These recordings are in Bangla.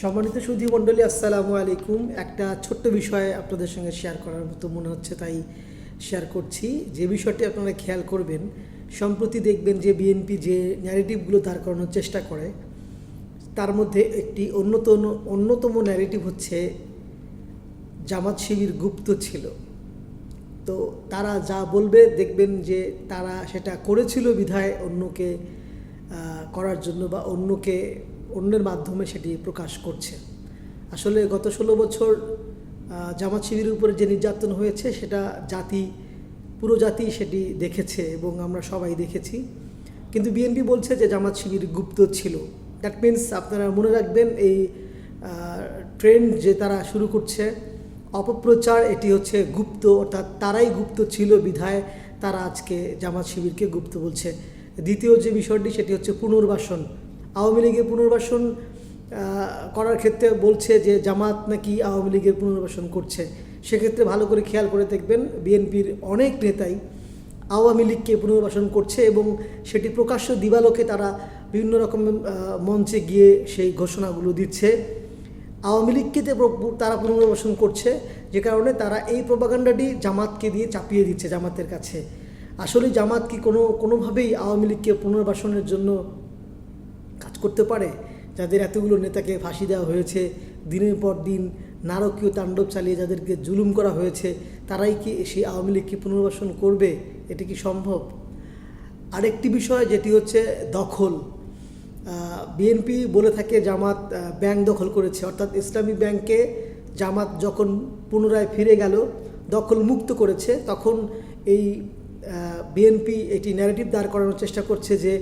সম্মানিত সুধী মণ্ডলী, আসসালামু আলাইকুম। একটা ছোট্ট বিষয় আপনাদের সঙ্গে শেয়ার করার মতো মনে হচ্ছে, তাই শেয়ার করছি। যে বিষয়টি আপনারা খেয়াল করবেন, সম্প্রতি দেখবেন যে বিএনপি যে ন্যারেটিভগুলো দাঁড় করানোর চেষ্টা করে, তার মধ্যে একটি অন্যতম অন্যতম ন্যারেটিভ হচ্ছে, জামাত শিবির গুপ্ত ছিল। তো তারা যা বলবে, দেখবেন যে তারা সেটা করেছিল বিধায় অন্যকে করার জন্য বা অন্যকে অন্যের মাধ্যমে সেটি প্রকাশ করছে। আসলে গত ষোলো বছর জামাত শিবিরের উপরে যে নির্যাতন হয়েছে, সেটা জাতি, পুরো জাতি সেটি দেখেছে এবং আমরা সবাই দেখেছি। কিন্তু বিএনপি বলছে যে জামাত শিবির গুপ্ত ছিল। দ্যাট মিন্স আপনারা মনে রাখবেন এই ট্রেন্ড যে তারা শুরু করছে, অপপ্রচার, এটি হচ্ছে গুপ্ত, অর্থাৎ তারাই গুপ্ত ছিল বিধায় তারা আজকে জামাত শিবিরকে গুপ্ত বলছে। দ্বিতীয় যে বিষয়টি, সেটি হচ্ছে পুনর্বাসন। আওয়ামী লীগের পুনর্বাসন করার ক্ষেত্রে বলছে যে জামাত নাকি আওয়ামী লীগের পুনর্বাসন করছে। সেক্ষেত্রে ভালো করে খেয়াল করে দেখবেন বিএনপির অনেক নেতাই আওয়ামী লীগকে পুনর্বাসন করছে এবং সেটি প্রকাশ্য দিবালোকে তারা বিভিন্ন রকম মঞ্চে গিয়ে সেই ঘোষণাগুলো দিচ্ছে। আওয়ামী লীগকে তারা পুনর্বাসন করছে, যে কারণে তারা এই প্রপাগান্ডাটি জামাতকে দিয়ে চাপিয়ে দিচ্ছে জামাতের কাছে। আসলে জামাত কি কোনো, কোনোভাবেই আওয়ামী লীগকে পুনর্বাসনের জন্য করতে পারে, যাদের এতগুলো নেতাকে ফাঁসি দেওয়া হয়েছে, দিনের পর দিন নারকীয় তাণ্ডব চালিয়ে যাদেরকে জুলুম করা হয়েছে, তারাই কি সেই আওয়ামী লীগকে পুনর্বাসন করবে? এটি কি সম্ভব? আরেকটি বিষয় যেটি হচ্ছে দখল। বিএনপি বলে থাকে জামাত ব্যাংক দখল করেছে। অর্থাৎ ইসলামী ব্যাংকে জামাত যখন পুনরায় ফিরে গেল, দখল মুক্ত করেছে, তখন এই বিএনপি এটি ন্যারেটিভ দাঁড় করানোর চেষ্টা করছে যে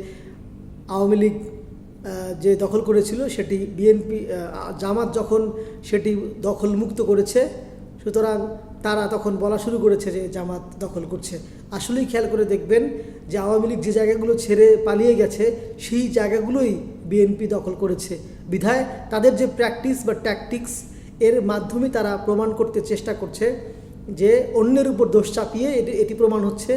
আওয়ামী লীগ যে দখল করেছিল সেটি বিএনপি জামাত যখন সেটি দখল মুক্ত করেছে, সুতরাং তারা তখন বলা শুরু করেছে যে জামাত দখল করছে। আসলেই খেয়াল করে দেখবেন যে আওয়ামী লীগ যে জায়গাগুলো ছেড়ে পালিয়ে গেছে, সেই জায়গাগুলোই বিএনপি দখল করেছে। বিধায় তাদের যে প্র্যাকটিস বা ট্যাকটিক্স এর মাধ্যমে তারা প্রমাণ করতে চেষ্টা করছে যে অন্যের উপর দোষ চাপিয়ে এটি এটি প্রমাণ হচ্ছে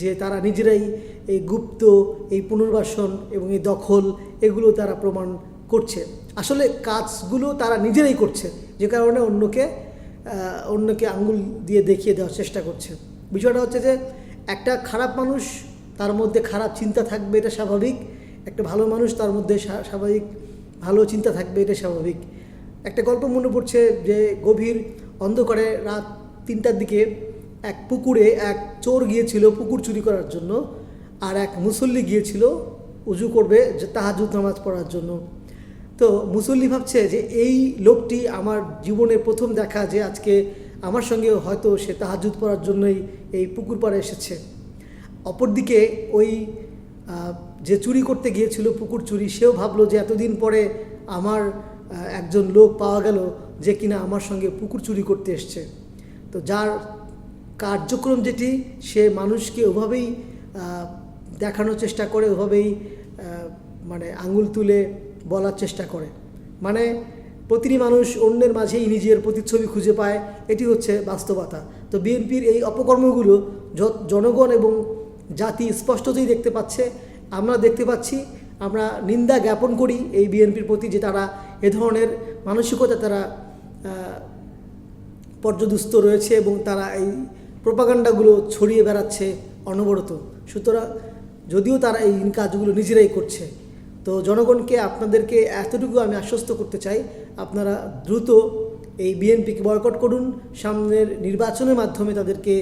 যে তারা নিজেরাই এই গুপ্ত, এই পুনর্বাসন এবং এই দখল, এগুলো তারা প্রমাণ করছে। আসলে কাজগুলো তারা নিজেরাই করছে, যে কারণে অন্যকে অন্যকে আঙ্গুল দিয়ে দেখিয়ে দেওয়ার চেষ্টা করছে। বিষয়টা হচ্ছে যে, একটা খারাপ মানুষ, তার মধ্যে খারাপ চিন্তা থাকবে, এটা স্বাভাবিক। একটা ভালো মানুষ, তার মধ্যে স্বা- স্বাভাবিক ভালো চিন্তা থাকবে, এটা স্বাভাবিক। একটা গল্প মনে পড়ছে যে, গভীর অন্ধকারে রাত তিনটার দিকে এক পুকুরে এক চোর গিয়েছিল পুকুর চুরি করার জন্য। আর এক মুসল্লি গিয়েছিল, উজু করবে যে তাহাজুদ নামাজ পড়ার জন্য। তো মুসল্লি ভাবছে যে এই লোকটি আমার জীবনে প্রথম দেখা যে আজকে আমার সঙ্গে হয়তো সে তাহাজুদ পড়ার জন্যই এই পুকুর পাড়ে এসেছে। অপরদিকে ওই যে চুরি করতে গিয়েছিল পুকুর চুরি, সেও ভাবলো যে এতদিন পরে আমার একজন লোক পাওয়া গেল যে কিনা আমার সঙ্গে পুকুর চুরি করতে এসছে। তো যার কার্যক্রম যেটি, সে মানুষকে ওভাবেই দেখানোর চেষ্টা করে, ওভাবেই মানে আঙুল তুলে বলার চেষ্টা করে। মানে প্রতিটি মানুষ অন্যের মাঝেই নিজের প্রতিচ্ছবি খুঁজে পায়, এটি হচ্ছে বাস্তবতা। তো বিএনপির এই অপকর্মগুলো জনগণ এবং জাতি স্পষ্টতই দেখতে পাচ্ছে, আমরা দেখতে পাচ্ছি, আমরা নিন্দা জ্ঞাপন করি এই বিএনপির প্রতি যে তারা এ ধরনের মানসিকতা তারা পর্যদুস্ত রয়েছে এবং তারা এই প্রপাগান্ডাগুলো ছড়িয়ে বেড়াচ্ছে অনবরত। সুতরাং যদিও তারা এই কাজগুলো নিজেরাই করছে। তো জনগণকে আপনাদেরকে এতটুকু আমি আশ্বস্ত করতে চাই, আপনারা দ্রুত এই বিএনপিকে বয়কট করুন, সামনের নির্বাচনের মাধ্যমে তাদেরকে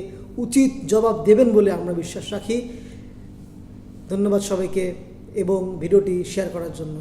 উচিত জবাব দেবেন বলে আমরা বিশ্বাস রাখি। ধন্যবাদ সবাইকে এবং ভিডিওটি শেয়ার করার জন্য।